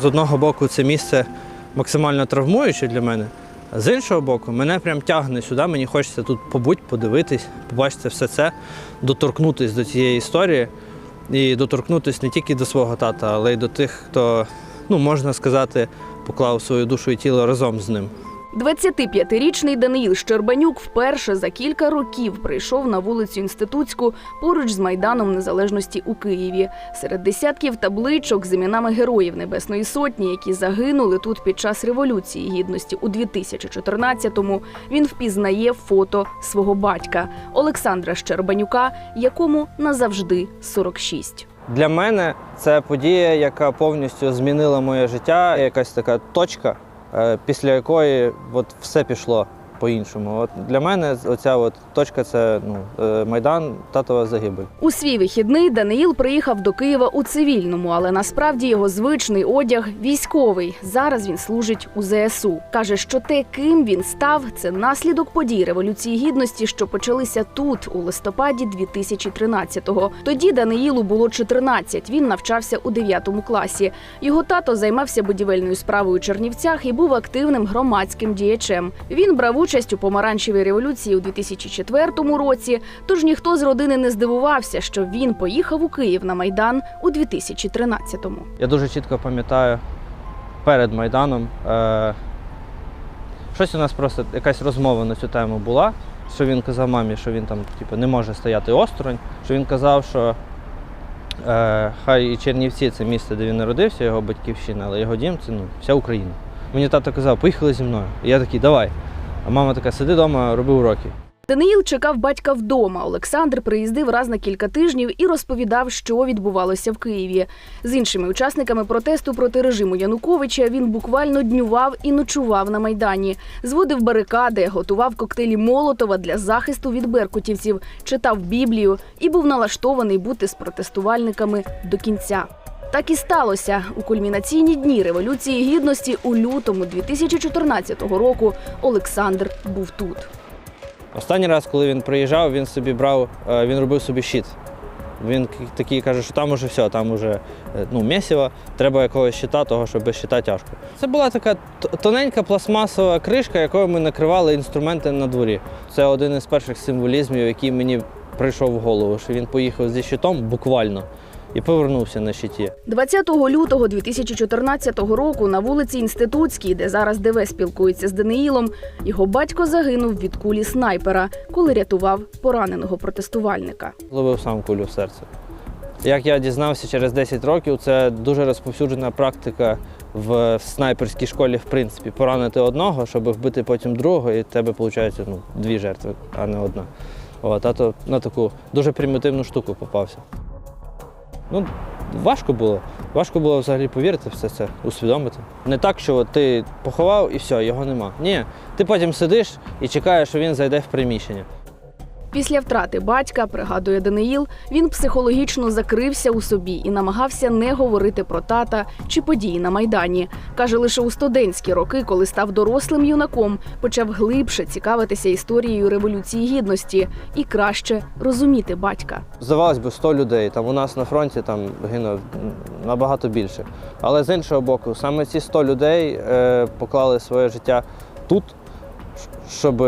З одного боку, це місце максимально травмуюче для мене, а з іншого боку, мене прям тягне сюди. Мені хочеться тут побути, подивитись, побачити все це, доторкнутися до цієї історії і доторкнутися не тільки до свого тата, але й до тих, хто, ну можна сказати, поклав свою душу і тіло разом з ним. 25-річний Даниїл Щербанюк вперше за кілька років прийшов на вулицю Інститутську поруч з Майданом Незалежності у Києві. Серед десятків табличок з іменами героїв Небесної Сотні, які загинули тут під час Революції Гідності у 2014-му, він впізнає фото свого батька Олександра Щербанюка, якому назавжди 46. Для мене це подія, яка повністю змінила моє життя, якась така точка, після якої от все пішло по-іншому. От для мене оця от точка це ну, е, Майдан, татова загибель. У свій вихідний Даниїл приїхав до Києва у цивільному, але насправді його звичний одяг військовий. Зараз він служить у ЗСУ. каже, що те, ким він став, це наслідок подій революції гідності, що почалися тут у листопаді 2013-го. Тоді Даниїлу було 14, Він навчався у 9 класі. Його тато займався будівельною справою у Чернівцях і був активним громадським діячем. Він брав участь у помаранчевій революції у 2004 році. Тож ніхто з родини не здивувався, що він поїхав у Київ на майдан у 2013-му. Я дуже чітко пам'ятаю перед Майданом. Е, щось у нас просто якась розмова на цю тему була. Що він казав мамі, що він там типу, не може стояти осторонь. Що він казав, що е, хай і Чернівці це місце, де він народився, його батьківщина, але його дім це ну, вся Україна. Мені тато казав, поїхали зі мною. І я такий, давай. А мама така, сиди вдома, роби уроки. Даниїл чекав батька вдома. Олександр приїздив раз на кілька тижнів і розповідав, що відбувалося в Києві. З іншими учасниками протесту проти режиму Януковича він буквально днював і ночував на майдані, зводив барикади, готував коктейлі Молотова для захисту від беркутівців, читав Біблію і був налаштований бути з протестувальниками до кінця. Так і сталося у кульмінаційні дні революції гідності у лютому 2014 року. Олександр був тут. Останній раз, коли він приїжджав, він собі брав, е, він робив собі щит. Він такий каже, що там уже все, там уже е, ну, місіво, треба якогось щита, того, що без щита тяжко. Це була така тоненька пластмасова кришка, якою ми накривали інструменти на дворі. Це один із перших символізмів, який мені прийшов в голову, що він поїхав зі щитом буквально і повернувся на щиті. 20 лютого 2014 року на вулиці Інститутській, де зараз ДВ спілкується з Даниїлом, його батько загинув від кулі снайпера, коли рятував пораненого протестувальника. Ловив сам кулю в серце. Як я дізнався через 10 років, це дуже розповсюджена практика в снайперській школі, в принципі, поранити одного, щоб вбити потім другого, і в тебе виходить ну, дві жертви, а не одна. От, а то на таку дуже примітивну штуку попався. Ну, важко було. Важко було взагалі повірити в все це, усвідомити. Не так, що ти поховав і все, його нема. Ні, ти потім сидиш і чекаєш, що він зайде в приміщення. Після втрати батька, пригадує Даниїл, він психологічно закрився у собі і намагався не говорити про тата чи події на майдані. каже, лише у студентські роки, коли став дорослим юнаком, почав глибше цікавитися історією революції гідності і краще розуміти батька. Здавалось би, 100 людей. Там у нас на фронті там гинуло набагато більше. Але з іншого боку, саме ці 100 людей е, поклали своє життя тут, щоб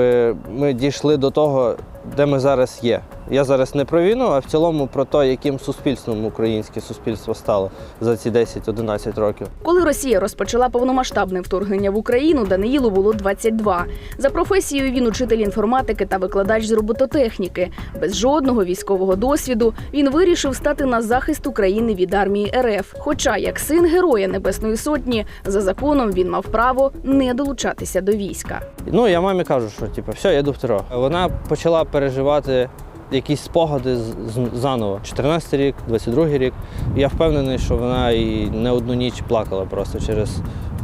ми дійшли до того, де ми зараз є. Я зараз не про війну, а в цілому про те, яким суспільством українське суспільство стало за ці 10-11 років. Коли Росія розпочала повномасштабне вторгнення в Україну, Даниїлу було 22. За професією він учитель інформатики та викладач з робототехніки. Без жодного військового досвіду він вирішив стати на захист України від армії РФ. Хоча, як син героя Небесної Сотні, за законом він мав право не долучатися до війська. Ну, я мамі кажу, що типу, все, я йду в ТРО. Вона почала переживати якісь спогади заново. 14 рік, 22 рік. Я впевнений, що вона і не одну ніч плакала просто через,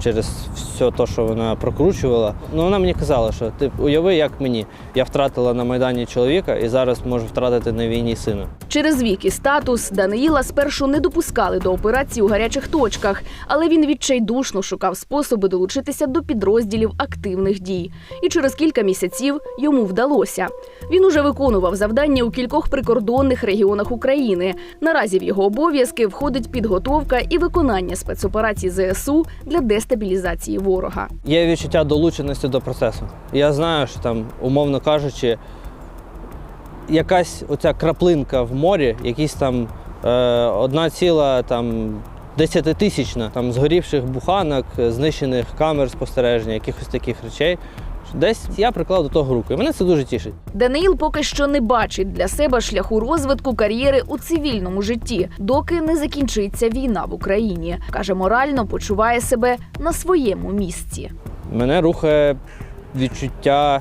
через все те, що вона прокручувала. Ну, вона мені казала, що ти уяви, як мені. Я втратила на Майдані чоловіка і зараз можу втратити на війні сина. Через вік і статус Даниїла спершу не допускали до операцій у гарячих точках, але він відчайдушно шукав способи долучитися до підрозділів активних дій. І через кілька місяців йому вдалося. Він уже виконував завдання у кількох прикордонних регіонах України. Наразі в його обов'язки входить підготовка і виконання спецоперацій ЗСУ для дестабілізації ворога. Є відчуття долученості до процесу. Я знаю, що там, умовно кажучи, якась оця краплинка в морі, якісь там е, одна ціла там десятитисячна там згорівших буханок, знищених камер спостереження, якихось таких речей. Десь я приклав до того руку. І мене це дуже тішить. Даниїл поки що не бачить для себе шляху розвитку кар'єри у цивільному житті, доки не закінчиться війна в Україні. каже, морально почуває себе на своєму місці. Мене рухає відчуття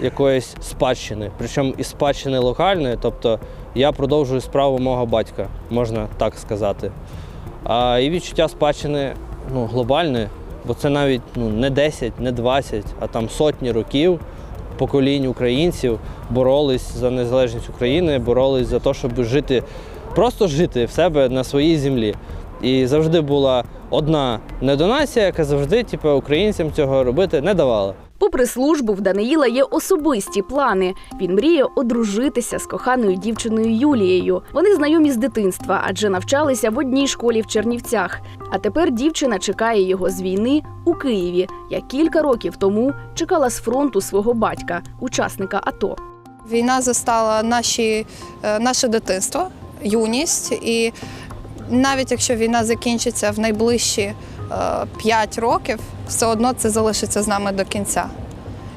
якоїсь спадщини, причому і спадщини локальної, тобто я продовжую справу мого батька, можна так сказати. А і відчуття спадщини ну, глобальної, бо це навіть ну, не 10, не 20, а там сотні років поколінь українців боролись за незалежність України, боролись за те, щоб жити, просто жити в себе на своїй землі. І завжди була одна недонація, яка завжди, типу, українцям цього робити не давала. Попри службу, в Даниїла є особисті плани. Він мріє одружитися з коханою дівчиною Юлією. Вони знайомі з дитинства, адже навчалися в одній школі в Чернівцях. А тепер дівчина чекає його з війни у Києві, як кілька років тому чекала з фронту свого батька, учасника АТО. Війна застала наші, е, наше дитинство, юність, і навіть якщо війна закінчиться в найближчі 5 років, все одно це залишиться з нами до кінця.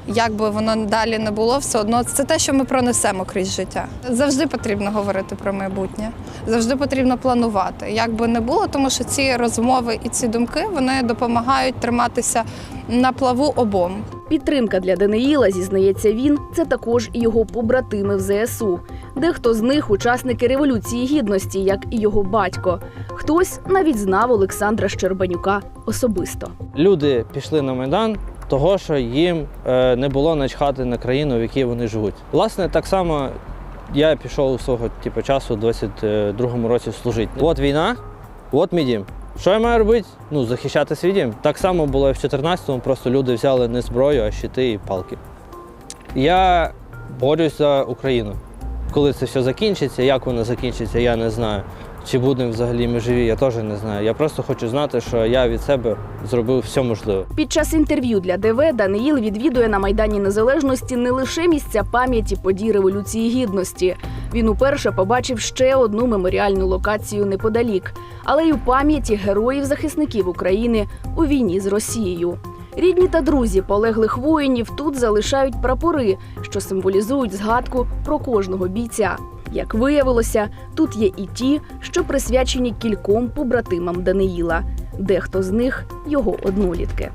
Як би воно далі не було, все одно це те, що ми пронесемо крізь життя. Завжди потрібно говорити про майбутнє, завжди потрібно планувати. Як би не було, тому що ці розмови і ці думки вони допомагають триматися на плаву обом. Підтримка для Даниїла, зізнається він, це також і його побратими в ЗСУ. Дехто з них учасники революції гідності, як і його батько. Хтось навіть знав Олександра Щербанюка особисто. Люди пішли на Майдан, того, що їм е, не було начхати на країну, в якій вони живуть. Власне, так само я пішов у свого типу, часу у 22-му році служити. От війна, от мій дім. Що я маю робити? Ну, захищати свій дім. Так само було і в 14-му, просто люди взяли не зброю, а щити і палки. Я борюсь за Україну. Коли це все закінчиться, як воно закінчиться, я не знаю. Чи будемо взагалі ми живі, я теж не знаю. Я просто хочу знати, що я від себе зробив все можливе. Під час інтерв'ю для ДВ Даниїл відвідує на Майдані Незалежності не лише місця пам'яті подій Революції Гідності. Він уперше побачив ще одну меморіальну локацію неподалік, але й у пам'яті героїв-захисників України у війні з Росією. Рідні та друзі полеглих воїнів тут залишають прапори, що символізують згадку про кожного бійця. Як виявилося, тут є і ті, що присвячені кільком побратимам Даниїла. Дехто з них його однолітки.